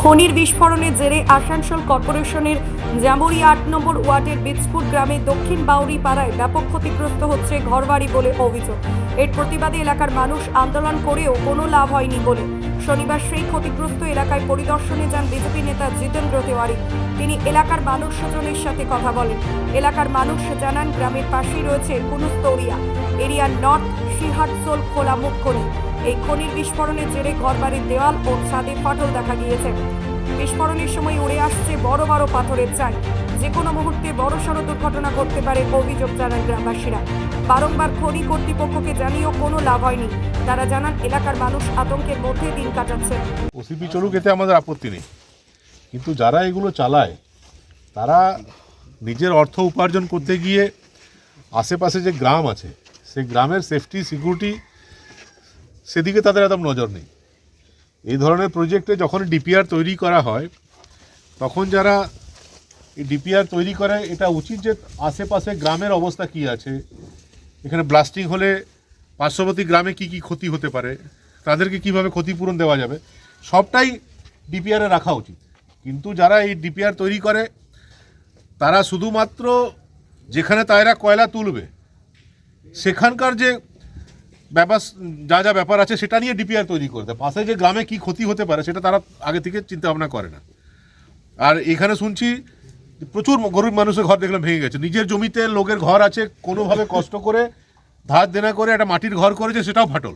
খনির বিস্ফোরণের জেরে আসানসোল কর্পোরেশনের জামুরি আট নম্বর ওয়ার্ডের বিজপুর গ্রামে দক্ষিণ বাউরি পাড়ায় ব্যাপক ক্ষতিগ্রস্ত হচ্ছে ঘরবাড়ি বলে অভিযোগ। এর প্রতিবাদে এলাকার মানুষ আন্দোলন করেও কোনো লাভ হয়নি বলে শনিবার সেই ক্ষতিগ্রস্ত এলাকায় পরিদর্শনে যান বিজেপি নেতা জিতেন্দ্র তেওয়ারি। তিনি এলাকার মানুষ স্বজনের সাথে কথা বলেন। এলাকার মানুষ জানান, গ্রামের পাশেই রয়েছে কুনুস্তরিয়া। এরিয়ার নর্থ সিহাটসোল খোলা মুখ খনি এই খনির বিস্ফোরণের জেরে ঘরবাড়ির দেওয়াল ও ছাদে ফাটল দেখা গিয়েছে। বিস্ফোরণের সময় উড়ে আসছে বড় বড় পাথরের চাই যে কোনো মুহূর্তে বড়সড় দুর্ঘটনা ঘটতে পারে, অভিযোগ জানান গ্রামবাসীরা। বারংবার খনি কর্তৃপক্ষকে জানিয়েও কোনো লাভ হয়নি। তারা জানান, এলাকার মানুষ আতঙ্কের মধ্যে দিন কাটাচ্ছে ওসিপি চলুক, এতে আমাদের আপত্তি নেই। কিন্তু যারা এগুলো চালায়, তারা নিজের অর্থ উপার্জন করতে গিয়ে আশেপাশে যে গ্রাম আছে, সেই গ্রামের সেফটি সিকিউরিটি সেদিকে তাদের একদম নজর নেই। এই ধরনের প্রজেক্টে যখন ডিপিআর তৈরি করা হয়, তখন যারা এই ডিপিআর তৈরি করে, এটা উচিত যে আশেপাশে গ্রামের অবস্থা কি আছে এখানে ব্লাস্টিং হলে পার্শ্ববর্তী গ্রামে কি কি ক্ষতি হতে পারে, তাদেরকে কীভাবে ক্ষতিপূরণ দেওয়া যাবে, সবটাই ডিপিআরে রাখা উচিত। কিন্তু যারা এই ডিপিআর তৈরি করে, তারা শুধুমাত্র যেখানে তারা কয়লা তুলবে, সেখানকার যে ব্যাপার, যা যা ব্যাপার আছে সেটা নিয়ে ডিপিআর তৈরি করতে পাশে যে গ্রামে কি ক্ষতি হতে পারে, সেটা তারা আগে থেকে চিন্তা ভাবনা করে না। আর এখানে শুনছি প্রচুর গরিব মানুষের ঘর দেখলাম ভেঙে গেছে। নিজের জমিতে লোকের ঘর আছে, কোনোভাবে কষ্ট করে ধার দেনা করে একটা মাটির ঘর করেছে, সেটাও ফাটল।